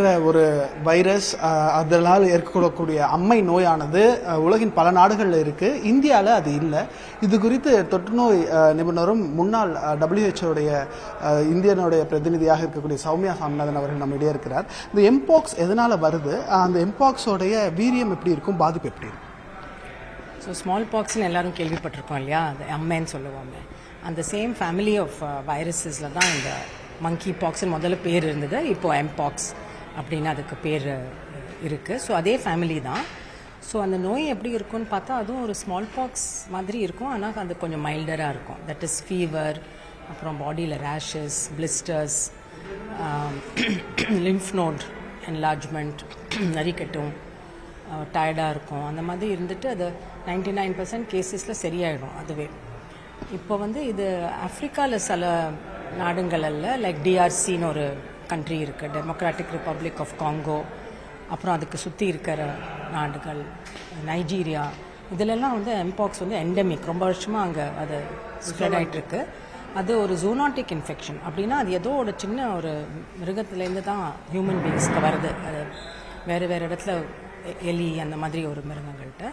என்ற ஒரு வைரஸ் அதனால் ஏற்படக்கூடிய அம்மை நோயானது உலகின் பல நாடுகளில் இருக்குது இந்தியாவில் அது இல்லை. இது குறித்து தொற்றுநோய் அஹ், நிபுணரும் முன்னாள் டபிள்யூஹெச்ஓடைய இந்தியனுடைய பிரதிநிதியாக இருக்கக்கூடிய சௌமியா சாமிநாதன் அவர்கள் நம்ம இடையே இருக்கிறார். இந்த எம்பாக்ஸ் எதனால் வருது? அந்த எம்பாக்ஸோடைய வீரியம் எப்படி இருக்கும்? பாதிப்பு எப்படி இருக்கும்? ஸோ ஸ்மால் பாக்ஸ்னு எல்லாரும் கேள்விப்பட்டிருக்கோம் இல்லையா? அது அம்மைன்னு சொல்லுவாங்க. அந்த சேம் ஃபேமிலி ஆஃப் வைரஸஸில் தான் இந்த மங்கி பாக்ஸ்னு முதல்ல பேர் இருந்தது. இப்போ எம்பாக்ஸ் அப்படின்னு அதுக்கு பேர் இருக்குது ஸோ அதே ஃபேமிலி தான். ஸோ அந்த நோய் எப்படி இருக்கும்னு பார்த்தா அதுவும் ஒரு ஸ்மால் பாக்ஸ் மாதிரி இருக்கும். ஆனால் அது கொஞ்சம் மைல்டராக இருக்கும். தட் இஸ் ஃபீவர் அப்புறம் பாடியில் rashes blisters lymph node enlargement நரிக்கட்டும் டயர்டாக இருக்கும். அந்த மாதிரி இருந்துட்டு அது நைன்டி நைன் பர்சன்ட் கேசஸில் சரியாயிடும் அதுவே. இப்போ வந்து இது ஆஃப்ரிக்காவில் சில நாடுங்களல்ல லைக் டிஆர்சின்னு ஒரு கண்ட்ரி இருக்குது டெமோக்ராட்டிக் ரிப்பப்ளிக் ஆஃப் காங்கோ அப்புறம் அதுக்கு சுற்றி இருக்கிற நாடுகள் நைஜீரியா இதிலெல்லாம் வந்து எம்பாக்ஸ் வந்து எண்டமிக் ரொம்ப வருஷமாக அங்கே அது ஸ்ப்ரெட் ஆகிட்டுருக்கு அது ஒரு ஜூனாட்டிக் இன்ஃபெக்ஷன் அப்படின்னா அது ஏதோ ஒரு சின்ன ஒரு மிருகத்துலேருந்து தான் ஹியூமன் பீயிங்ஸ்க்கு வருது. அது வேறு வேறு இடத்துல எலி அந்த மாதிரி ஒரு மிருகங்கள்கிட்ட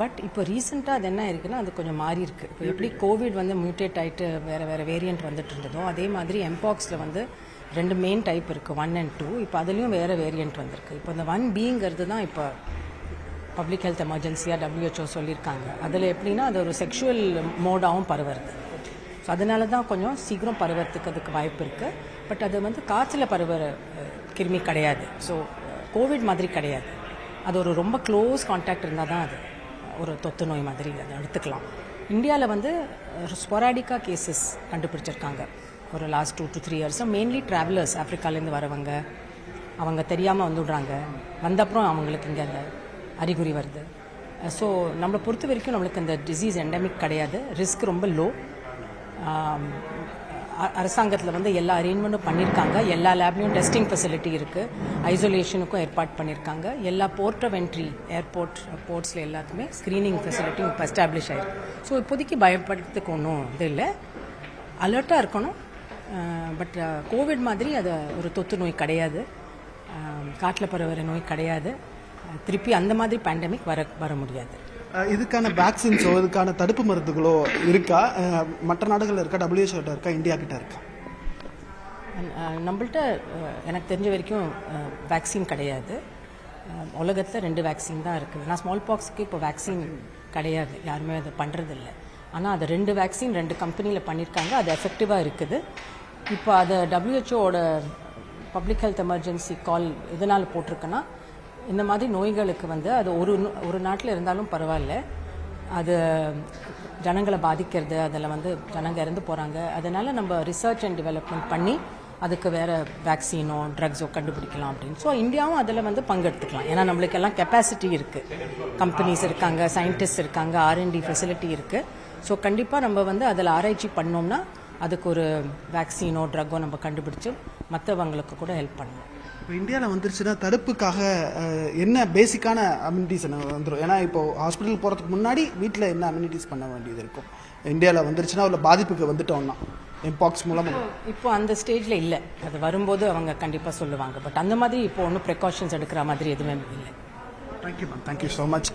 பட் இப்போ ரீசெண்டாக அது என்ன இருக்குன்னா அது கொஞ்சம் மாறி இருக்கு இப்போ எப்படி? கோவிட் வந்து மியூட்டேட் ஆயிட்டு வேறு வேறு வேரியன்ட் வந்துட்டு இருந்ததோ அதே மாதிரி எம்பாக்ஸில் வந்து ரெண்டு மெயின் டைப் இருக்குது ஒன் அண்ட் டூ இப்போ அதுலேயும் வேறு வேரியன்ட் வந்திருக்கு. இப்போ இந்த ஒன் பிங்கிறது தான் இப்போ பப்ளிக் ஹெல்த் எமர்ஜென்சியாக டபிள்யூஹெச்ஓ சொல்லியிருக்காங்க. அதில் எப்படின்னா அது ஒரு செக்ஷுவல் மோடாகவும் பரவுறது. ஸோ அதனால தான் கொஞ்சம் சீக்கிரம் பரவறதுக்கு அதுக்கு வாய்ப்பு இருக்குது பட் அது வந்து காய்ச்சல பரவுற கிருமி கிடையாது. ஸோ கோவிட் மாதிரி கிடையாது. அது ஒரு ரொம்ப க்ளோஸ் காண்டாக்ட் இருந்தால் தான் அது. ஒரு தொத்து நோய் மாதிரி அதை எடுத்துக்கலாம். இந்தியாவில் வந்து ஸ்பொராடிக்கா கேசஸ் கண்டுபிடிச்சிருக்காங்க. ஒரு லாஸ்ட் டூ டு த்ரீ இயர்ஸாக மெயின்லி ட்ராவலர்ஸ் ஆஃப்ரிக்காலேருந்து வரவங்க அவங்க தெரியாமல் வந்துடுறாங்க. வந்தப்புறம் அவங்களுக்கு இங்கே அந்த அறிகுறி வருது. ஸோ நம்மளை பொறுத்த வரைக்கும் நம்மளுக்கு இந்த டிசீஸ் எண்டமிக் கிடையாது. ரிஸ்க் ரொம்ப லோ அரசாங்கத்தில் வந்து எல்லா அரேஞ்ச்மெண்ட்டும் பண்ணியிருக்காங்க எல்லா லேப்லேயும் டெஸ்டிங் ஃபெசிலிட்டி இருக்குது ஐசோலேஷனுக்கும் ஏற்பாடு பண்ணியிருக்காங்க எல்லா போர்ட் ஆஃப் என்ட்ரி ஏர்போர்ட் போர்ட்ஸில் எல்லாத்துக்குமே ஸ்க்ரீனிங் ஃபெசிலிட்டியும் இப்போ எஸ்டாப்ளிஷ் ஆயிருக்கு. ஸோ இப்போதைக்கு பயப்படுறதுக்கு ஒன்றும் இது இல்லை அலர்ட்டாக இருக்கணும். பட் கோவிட் மாதிரி அது ஒரு தொத்து நோய் கிடையாது. காட்டில் பரவுகிற நோய் கிடையாது. திருப்பி அந்த மாதிரி பேண்டமிக் வர வர முடியாது. இதுக்கான வேக்சின்ஸோ இதுக்கான தடுப்பு மருந்துகளோ இருக்கா? மற்ற நாடுகளில் இருக்கா? டபிள்யூஹெச்ஓ இருக்கா? இந்தியா கிட்ட இருக்கா? நம்மள்கிட்ட நம்மள்ட்ட எனக்கு தெரிஞ்ச வரைக்கும் வேக்சின் கிடையாது. உலகத்தில் ரெண்டு வேக்சின் தான் இருக்குது. நான் ஸ்மால் பாக்ஸுக்கு இப்போ வேக்சின் கிடையாது. யாருமே அதை பண்ணுறதில்ல ஆனால் அது ரெண்டு வேக்சின் ரெண்டு கம்பெனியில் பண்ணியிருக்காங்க. அது எஃபெக்டிவாக இருக்குது. இப்போ அதை டபிள்யூஹெச்ஓட பப்ளிக் ஹெல்த் எமர்ஜென்சி கால் எதனால் போட்டிருக்குன்னா இந்த மாதிரி நோய்களுக்கு வந்து அது ஒரு ஒரு நாட்டில் இருந்தாலும் பரவாயில்ல. அது ஜனங்களை பாதிக்கிறது அதில் வந்து ஜனங்க இறந்து போகிறாங்க அதனால் நம்ம ரிசர்ச் அண்ட் டெவலப்மெண்ட் பண்ணி அதுக்கு வேறு வேக்சினோ ட்ரக்ஸோ கண்டுபிடிக்கலாம் அப்படின்னு. ஸோ இந்தியாவும் அதில் வந்து பங்கெடுத்துக்கலாம். ஏன்னா நம்மளுக்கு எல்லாம் கெப்பாசிட்டி இருக்குது கம்பெனிஸ் இருக்காங்க சயின்டிஸ்ட் இருக்காங்க ஆர்என்டி ஃபெசிலிட்டி இருக்குது ஸோ கண்டிப்பாக நம்ம வந்து அதில் ஆராய்ச்சி பண்ணோம்னா அதுக்கு ஒரு வேக்சினோ ட்ரக்கோ நம்ம கண்டுபிடிச்சி மற்றவங்களுக்கு கூட ஹெல்ப் பண்ணணும் இப்போ இந்தியாவில் வந்துருச்சுன்னா தடுப்புக்காக என்ன பேசிக்கான அம்யூனிட்டிஸ் வந்துடும் ஏன்னா இப்போ ஹாஸ்பிட்டல் போகிறதுக்கு முன்னாடி வீட்டில் என்ன அம்யூனிட்டிஸ் பண்ண வேண்டியது இருக்கும்? இந்தியாவில் வந்துருச்சுன்னா உள்ள பாதிப்புக்கு வந்துட்டோம்னா எம்பாக்ஸ் மூலமாக இப்போ அந்த ஸ்டேஜில் இல்லை. அது வரும்போது அவங்க கண்டிப்பாக சொல்லுவாங்க. பட் அந்த மாதிரி இப்போ ஒன்றும் ப்ரிகாஷன்ஸ் எடுக்கிற மாதிரி எதுவுமே இல்லை. Thank you ma'am thank you so much